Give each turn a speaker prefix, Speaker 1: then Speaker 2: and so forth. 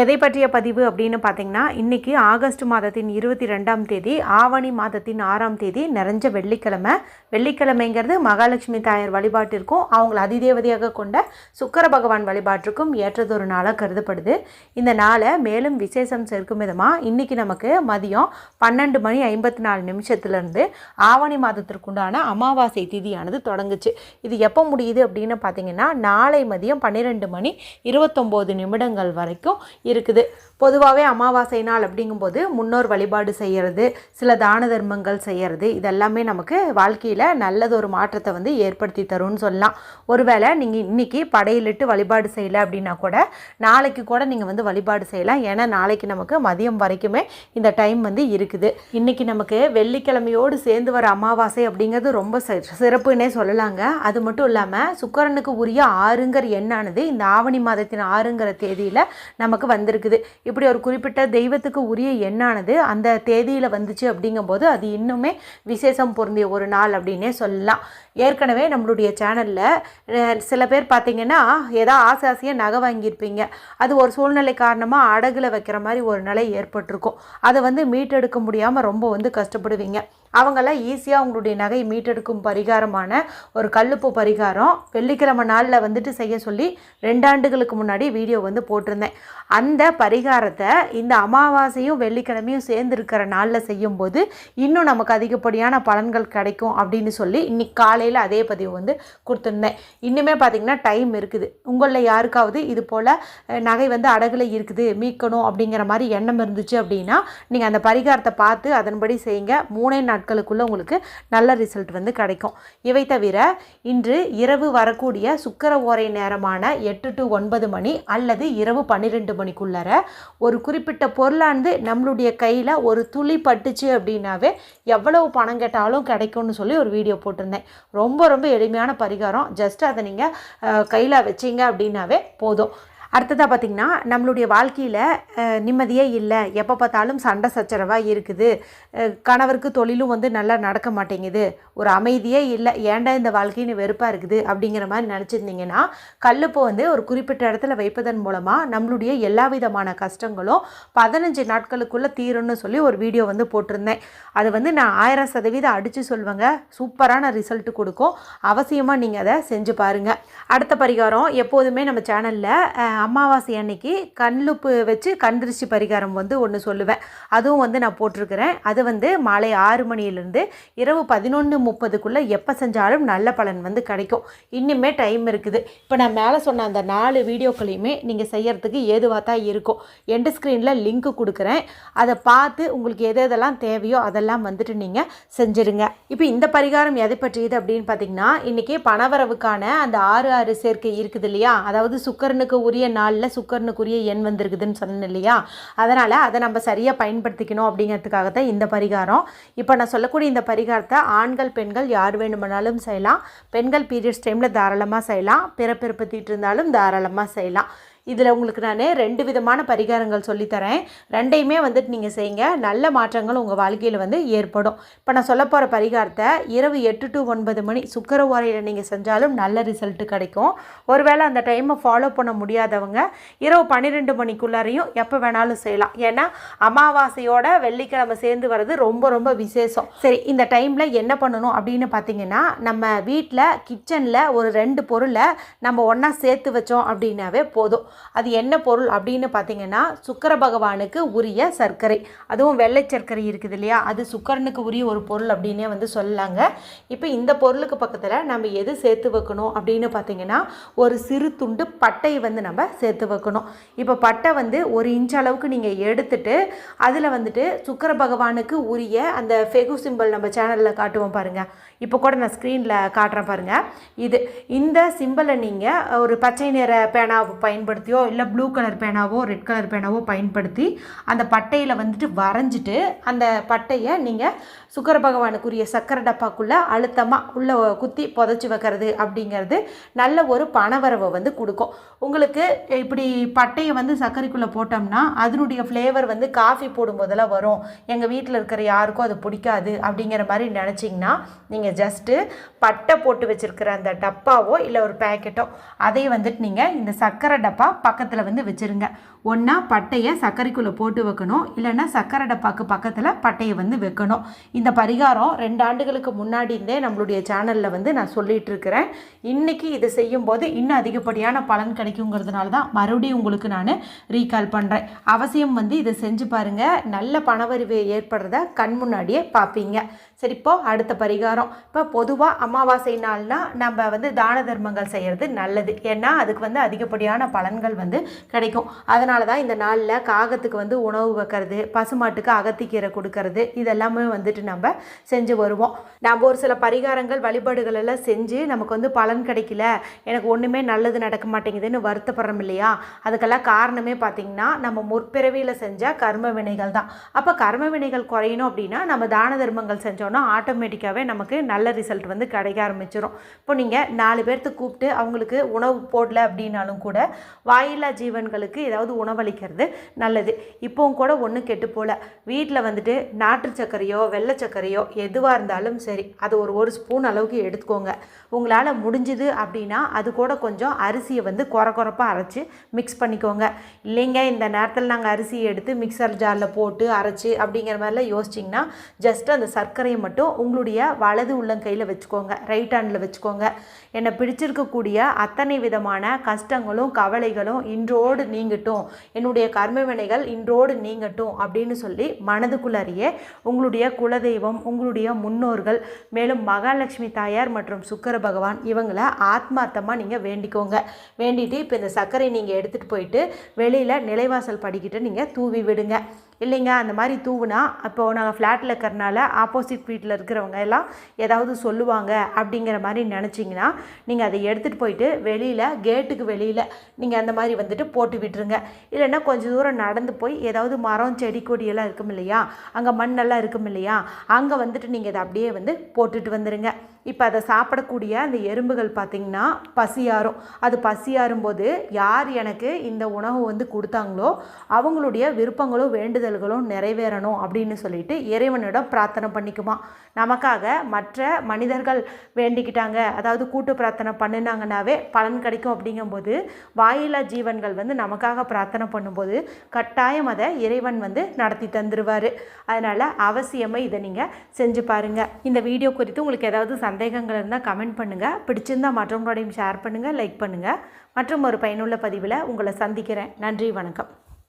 Speaker 1: எதை பற்றிய பதிவு அப்படின்னு பார்த்தீங்கன்னா இன்றைக்கி ஆகஸ்ட் மாதத்தின் இருபத்தி ரெண்டாம் தேதி ஆவணி மாதத்தின் ஆறாம் தேதி நிறைஞ்ச வெள்ளிக்கிழமை. வெள்ளிக்கிழமைங்கிறது மகாலட்சுமி தாயார் வழிபாட்டிற்கும் அவங்கள அதிதேவதையாக கொண்ட சுக்கர பகவான் வழிபாட்டிற்கும் ஏற்றதொரு நாளாக கருதப்படுது. இந்த நாளை மேலும் விசேஷம் சேர்க்கும் விதமாக இன்றைக்கி நமக்கு மதியம் பன்னெண்டு மணி ஐம்பத்தி நாலு நிமிஷத்துலேருந்து ஆவணி மாதத்திற்குண்டான அமாவாசை திதியானது தொடங்குச்சு. இது எப்போ முடியுது அப்படின்னு பார்த்தீங்கன்னா நாளை மதியம் பன்னிரெண்டு மணி இருபத்தொம்போது நிமிடங்கள் வரைக்கும் இருக்குது. பொதுவாகவே அமாவாசை நாள் அப்படிங்கும்போது முன்னோர் வழிபாடு செய்கிறது சில தான தர்மங்கள் செய்கிறது இதெல்லாமே நமக்கு வாழ்க்கையில் நல்லது ஒரு மாற்றத்தை வந்து ஏற்படுத்தி தரும்னு சொல்லலாம். ஒருவேளை நீங்கள் இன்றைக்கி படையிலிட்டு வழிபாடு செய்யலை அப்படின்னா கூட நாளைக்கு கூட நீங்கள் வந்து வழிபாடு செய்யலாம். ஏன்னா நாளைக்கு நமக்கு மதியம் வரைக்குமே இந்த டைம் வந்து இருக்குது. இன்றைக்கி நமக்கு வெள்ளிக்கிழமையோடு சேர்ந்து வர அமாவாசை அப்படிங்கிறது ரொம்ப சிறப்புன்னே சொல்லலாங்க. அது மட்டும் இல்லாமல் சுக்கரனுக்கு உரிய ஆறுங்கிற எண்ணானது இந்த ஆவணி மாதத்தின் ஆறுங்கிற தேதியில் நமக்கு வந்திருக்குது. இப்படி ஒரு குறிப்பிட்ட தெய்வத்துக்கு உரிய எண்ணானது அந்த தேதியில் வந்துச்சு அப்படிங்கும்போது அது இன்னுமே விசேஷம் பொருந்திய ஒரு நாள் அப்படின்னே சொல்லலாம். ஏற்கனவே நம்மளுடைய சேனலில் சில பேர் பார்த்தீங்கன்னா ஏதோ ஆசை ஆசையாக நகை வாங்கியிருப்பீங்க. அது ஒரு சூழ்நிலை காரணமாக அடகுல வைக்கிற மாதிரி ஒரு நிலை ஏற்பட்டிருக்கும். அதை வந்து மீட்டெடுக்க முடியாமல் ரொம்ப வந்து கஷ்டப்படுவீங்க. அவங்கெல்லாம் ஈஸியாக அவங்களுடைய நகை மீட்டெடுக்கும் பரிகாரமான ஒரு கல்லுப்பு பரிகாரம் வெள்ளிக்கிழமை நாளில் வந்துட்டு செய்ய சொல்லி ரெண்டாண்டுகளுக்கு முன்னாடி வீடியோ வந்து போட்டிருந்தேன். அந்த பரிகாரத்தை இந்த அமாவாசையும் வெள்ளிக்கிழமையும் சேர்ந்து இருக்கிற நாளில் செய்யும்போது இன்னும் நமக்கு அதிகப்படியான பலன்கள் கிடைக்கும் அப்படின்னு சொல்லி இன்னைக்கு காலையில் அதே பதிவு வந்து கொடுத்துருந்தேன். இன்னுமே பார்த்தீங்கன்னா டைம் இருக்குது. உங்களில் யாருக்காவது இது போல் நகை வந்து அடகுல இருக்குது மீட்கணும் அப்படிங்கிற மாதிரி எண்ணம் இருந்துச்சு அப்படின்னா நீங்கள் அந்த பரிகாரத்தை பார்த்து அதன்படி செய்யுங்க. மூணே நாட்களுக்குள்ளே உங்களுக்கு நல்ல ரிசல்ட் வந்து கிடைக்கும். இவை தவிர இன்று இரவு வரக்கூடிய சுக்கர ஓரை நேரமான எட்டு டு ஒன்பது மணி அல்லது இரவு பன்னிரெண்டு மணிக்குள்ளார ஒரு குறிப்பிட்ட பொருளானது நம்மளுடைய கையில் ஒரு துளி பட்டுச்சு அப்படின்னாவே எவ்வளவு பணம் கேட்டாலும் கிடைக்கும்னு சொல்லி ஒரு வீடியோ போட்டிருந்தேன். ரொம்ப ரொம்ப எளிமையான பரிகாரம். ஜஸ்ட் அதை நீங்கள் கையில் வச்சீங்க அப்படின்னாவே போதும். அடுத்ததாக பார்த்திங்கன்னா நம்மளுடைய வாழ்க்கையில் நிம்மதியே இல்லை. எப்போ பார்த்தாலும் சண்டை சச்சரவாக இருக்குது. கணவருக்கு தொழிலும் வந்து நல்லா நடக்க மாட்டேங்குது. ஒரு அமைதியே இல்லை ஏன்டா இந்த வாழ்க்கைன்னு வெறுப்பாக இருக்குது? அப்படிங்கிற மாதிரி நினச்சிருந்தீங்கன்னா கல்லுப்பு வந்து ஒரு குறிப்பிட்ட இடத்துல வைப்பதன் மூலமாக நம்மளுடைய எல்லா விதமான கஷ்டங்களும் பதினஞ்சு நாட்களுக்குள்ளே தீரும்னு சொல்லி ஒரு வீடியோ வந்து போட்டிருந்தேன். அது வந்து நான் ஆயிரம் சதவீதம் அடித்து சொல்வேங்க சூப்பரான ரிசல்ட் கொடுக்கும். அவசியமாக நீங்கள் அதை செஞ்சு பாருங்கள் அடுத்த பரிகாரம் எப்போதுமே நம்ம சேனலில் அமாவாசை அன்னைக்கு கண்லுப்பு வச்சு கண்திருஷ்டி பரிகாரம் வந்து ஒன்று சொல்லுவேன். அதுவும் வந்து நான் போட்டிருக்கிறேன். அது வந்து மாலை ஆறு மணியிலேருந்து இரவு பதினொன்று முப்பதுக்குள்ளே எப்போ செஞ்சாலும் நல்ல பலன் வந்து கிடைக்கும். இன்னுமே டைம் இருக்குது. இப்போ நான் மேலே சொன்ன அந்த நாலு வீடியோக்களையுமே நீங்கள் செய்கிறதுக்கு ஏதுவாக தான் இருக்கும். எண்டு ஸ்க்ரீனில் லிங்க் கொடுக்குறேன். அதை பார்த்து உங்களுக்கு எது எதெல்லாம் தேவையோ அதெல்லாம் வந்துட்டு நீங்கள் செஞ்சுருங்க. இப்போ இந்த பரிகாரம் எதை பற்றியது அப்படின்னு பார்த்தீங்கன்னா இன்றைக்கி பணவரவுக்கான அந்த ஆறு ஆறு சேர்க்கை இருக்குது இல்லையா? அதாவது சுக்கரனுக்கு உரிய நாளில் சுக்கரனுக்குரிய எண் வந்திருக்குதுன்னு சொன்னேன் இல்லையா? அதனால் அதை நம்ம சரியாக பயன்படுத்திக்கணும் அப்படிங்கிறதுக்காக தான் இந்த பரிகாரம். இப்போ நான் சொல்லக்கூடிய இந்த பரிகாரத்தை ஆண்கள் பெண்கள் யார் வேணுமானாலும் செய்யலாம். பெண்கள் பீரியட்ஸ் டைமில் தாராளமாக செய்யலாம். பிறப்பிறப்பத்திட்டு இருந்தாலும் தாராளமாக செய்யலாம். இதில் உங்களுக்கு நான் ரெண்டு விதமான பரிகாரங்கள் சொல்லித்தரேன். ரெண்டையுமே வந்துட்டு நீங்கள் செய்யுங்க. நல்ல மாற்றங்கள் உங்கள் வாழ்க்கையில் வந்து ஏற்படும். இப்போ நான் சொல்ல போகிற பரிகாரத்தை இரவு எட்டு டு ஒன்பது மணி சுக்கரவாரையில் நீங்கள் செஞ்சாலும் நல்ல ரிசல்ட்டு கிடைக்கும். ஒருவேளை அந்த டைமை ஃபாலோ பண்ண முடியாதவங்க இரவு பன்னிரெண்டு மணிக்குள்ளாரையும் எப்போ வேணாலும் செய்யலாம். ஏன்னா அமாவாசையோட வெள்ளிக்கிழமை சேர்ந்து வர்றது ரொம்ப ரொம்ப விசேஷம். சரி இந்த டைமில் என்ன பண்ணணும் அப்படின்னு பார்த்தீங்கன்னா நம்ம வீட்டில் கிச்சனில் ஒரு ரெண்டு பொருளை நம்ம ஒன்றா சேர்த்து வச்சோம் அப்படின்னாவே போதும். அது என்ன பொருள் அப்படின்னு பார்த்தீங்கன்னா சுக்கர பகவானுக்கு உரிய சர்க்கரை. அதுவும் வெள்ளை சர்க்கரை இருக்குது இல்லையா? அது சுக்கரனுக்கு உரிய ஒரு பொருள் அப்படின்னே வந்து சொல்லலாங்க. இப்போ இந்த பொருளுக்கு பக்கத்தில் நம்ம எது சேர்த்து வைக்கணும் அப்படின்னு பார்த்தீங்கன்னா ஒரு சிறு துண்டு பட்டை வந்து நம்ம சேர்த்து வைக்கணும். இப்போ பட்டை வந்து ஒரு இன்ச் அளவுக்கு நீங்கள் எடுத்துட்டு அதில் வந்துட்டு சுக்கர பகவானுக்கு உரிய அந்த ஃபெகு சிம்பிள் நம்ம சேனலில் காட்டுவோம் பாருங்கள் இப்போ கூட நான் ஸ்க்ரீனில் காட்டுறேன் பாருங்கள் இது இந்த சிம்பிளை நீங்கள் ஒரு பச்சை நிற பேனாவை பயன்படுத்தி பயன்படுத்தியோ இல்லை ப்ளூ கலர் பேனாவோ ரெட் கலர் பேனாவோ பயன்படுத்தி அந்த பட்டையில் வந்துட்டு வரைஞ்சிட்டு அந்த பட்டையை நீங்கள் சுக்கர பகவானுக்குரிய சக்கரை டப்பாக்குள்ளே அழுத்தமாக உள்ளே குத்தி புதைச்சி வைக்கிறது அப்படிங்கிறது நல்ல ஒரு பணவரவை வந்து கொடுக்கும். உங்களுக்கு இப்படி பட்டையை வந்து சர்க்கரைக்குள்ளே போட்டோம்னா அதனுடைய ஃப்ளேவர் வந்து காஃபி போடும்போதெல்லாம் வரும். எங்கள் வீட்டில் இருக்கிற யாருக்கும் அது பிடிக்காது அப்படிங்கிற மாதிரி நினச்சிங்கன்னா நீங்கள் ஜஸ்ட்டு பட்டை போட்டு வச்சுருக்கிற அந்த டப்பாவோ இல்லை ஒரு பேக்கெட்டோ அதை வந்துட்டு நீங்கள் இந்த சர்க்கரை டப்பா பக்கத்தில் வந்து வச்சுருங்க. ஒன்றா பட்டையை சர்க்கரைக்குள்ளே போட்டு வைக்கணும். இல்லைன்னா சர்க்கரை டப்பாக்கு பக்கத்தில் பட்டையை வந்து வைக்கணும். இந்த பரிகாரம் ரெண்டு ஆண்டுகளுக்கு முன்னாடி இருந்தே நம்மளுடைய சேனலில் வந்து நான் சொல்லிட்டு இருக்கிறேன். இன்றைக்கி இதை செய்யும்போது இன்னும் அதிகப்படியான பலன் கிடைக்குங்கிறதுனால தான் மறுபடியும் உங்களுக்கு நான் ரீகால் பண்ணுறேன் அவசியம் வந்து இதை செஞ்சு பாருங்கள் நல்ல பணவரிவு ஏற்படுறத கண் முன்னாடியே பார்ப்பீங்க. சரி இப்போ அடுத்த பரிகாரம். இப்போ பொதுவாக அமாவாசை நாள்னா நம்ம வந்து தான தர்மங்கள் செய்கிறது நல்லது. ஏன்னா அதுக்கு வந்து அதிகப்படியான பலன் பலன்கள் வந்து கிடைக்கும். அதனால தான் இந்த நாளில் காகத்துக்கு வந்து உணவு வைக்கிறது பசுமாட்டுக்கு அகத்திக்கீரை கொடுக்கறது இதெல்லாமே வந்துட்டு நம்ம செஞ்சு வருவோம். நம்ம ஒரு சில பரிகாரங்கள் வழிபாடுகள் எல்லாம் செஞ்சு நமக்கு வந்து பலன் கிடைக்கல எனக்கு ஒன்றுமே நல்லது நடக்க மாட்டேங்குதுன்னு வருத்தப்படுறோம் இல்லையா? அதுக்கெல்லாம் காரணமே பார்த்திங்கன்னா நம்ம முற்பிறவியில் செஞ்ச கர்ம வினைகள் தான். அப்போ கர்ம வினைகள் குறையணும் அப்படின்னா நம்ம தான தர்மங்கள் செஞ்சோம்னா ஆட்டோமேட்டிக்காகவே நமக்கு நல்ல ரிசல்ட் வந்து கிடைக்க ஆரம்பிச்சிடும் இப்போ நீங்கள் நாலு பேர்த்து கூப்பிட்டு அவங்களுக்கு உணவு போடல அப்படின்னாலும் கூட வாயில்லா ஜீவன்களுக்கு ஏதாவது உணவளிக்கிறது நல்லது. இப்போவும் கூட ஒன்றும் கெட்டு போல. வீட்டில் வந்துட்டு நாட்டு சர்க்கரையோ வெள்ளை சர்க்கரையோ எதுவாக இருந்தாலும் சரி அது ஒரு ஒரு ஸ்பூன் அளவுக்கு எடுத்துக்கோங்க. உங்களால் முடிஞ்சுது அப்படின்னா அது கூட கொஞ்சம் அரிசியை வந்து குறை குறைப்பாக அரைச்சி மிக்ஸ் பண்ணிக்கோங்க. இல்லைங்க இந்த நேரத்தில் நாங்கள் அரிசியை எடுத்து மிக்சர் ஜாரில் போட்டு அரைச்சி அப்படிங்கிற மாதிரிலாம் யோசிச்சிங்கன்னா ஜஸ்ட் அந்த சர்க்கரையை மட்டும் உங்களுடைய வலது உள்ளங்கையில் வச்சுக்கோங்க. ரைட் ஹேண்டில் வச்சுக்கோங்க. என்னை பிடிச்சிருக்கக்கூடிய அத்தனை விதமான கஷ்டங்களும் கவலைகளும் இன்றோடு நீங்கட்டும். என்னுடைய கர்ம வினைகள் இன்றோடு நீங்கட்டும் அப்படின்னு சொல்லி மனதுக்குள்ளறியே உங்களுடைய குலதெய்வம் உங்களுடைய முன்னோர்கள் மேலும் மகாலட்சுமி தாயார் மற்றும் சுக்கர பகவான் இவங்களை ஆத்மார்த்தமாக நீங்கள் வேண்டிக்கோங்க. வேண்டிட்டு இப்போ இந்த சர்க்கரை நீங்கள் எடுத்துகிட்டு போயிட்டு வெளியில் நிலைவாசல் படிக்கிட்டு நீங்கள் தூவி விடுங்க. இல்லைங்க அந்த மாதிரி தூவுனா அப்போது நாங்கள் ஃப்ளாட்டில் இருக்கிறனால ஆப்போசிட் வீட்டில் இருக்கிறவங்க எல்லாம் ஏதாவது சொல்லுவாங்க அப்படிங்கிற மாதிரி நினச்சிங்கன்னா நீங்கள் அதை எடுத்துகிட்டு போயிட்டு வெளியில் கேட்டுக்கு வெளியில் நீங்கள் அந்த மாதிரி வந்துட்டு போட்டு விட்டுருங்க. இல்லைன்னா கொஞ்சம் தூரம் நடந்து போய் ஏதாவது மரம் செடி கொடியெல்லாம் இருக்கும் இல்லையா? அங்கே மண்ணெல்லாம் இருக்கும் இல்லையா? அங்கே வந்துட்டு நீங்கள் இதை அப்படியே வந்து போட்டுட்டு வந்துடுங்க இப்போ அதை சாப்பிடக்கூடிய அந்த எறும்புகள் பார்த்திங்கன்னா பசியாரும் அது பசியாரும்போது யார் எனக்கு இந்த உணவு வந்து கொடுத்தாங்களோ அவங்களுடைய விருப்பங்களும் வேண்டுதல்களும் நிறைவேறணும் அப்படின்னு சொல்லிட்டு இறைவனிடம் பிரார்த்தனை பண்ணிக்குமா. நமக்காக மற்ற மனிதர்கள் வேண்டிக்கிட்டாங்க. அதாவது கூட்டு பிரார்த்தனை பண்ணினாங்கனாவே பலன் கிடைக்கும் அப்படிங்கும்போது வாயிலா ஜீவன்கள் வந்து நமக்காக பிரார்த்தனை பண்ணும்போது கட்டாயம் அதை இறைவன் வந்து நடத்தி தந்துடுவார் அதனால் அவசியமாக இதை நீங்கள் செஞ்சு பாருங்கள் இந்த வீடியோ குறித்து உங்களுக்கு ஏதாவது சந்தேகங்கள் இருந்தால் கமெண்ட் பண்ணுங்கள் பிடிச்சிருந்தால் மற்றவங்களோடையும் ஷேர் பண்ணுங்கள் லைக் பண்ணுங்கள் மற்றும் ஒரு பயனுள்ள பதிவில் உங்களை சந்திக்கிறேன். நன்றி வணக்கம்.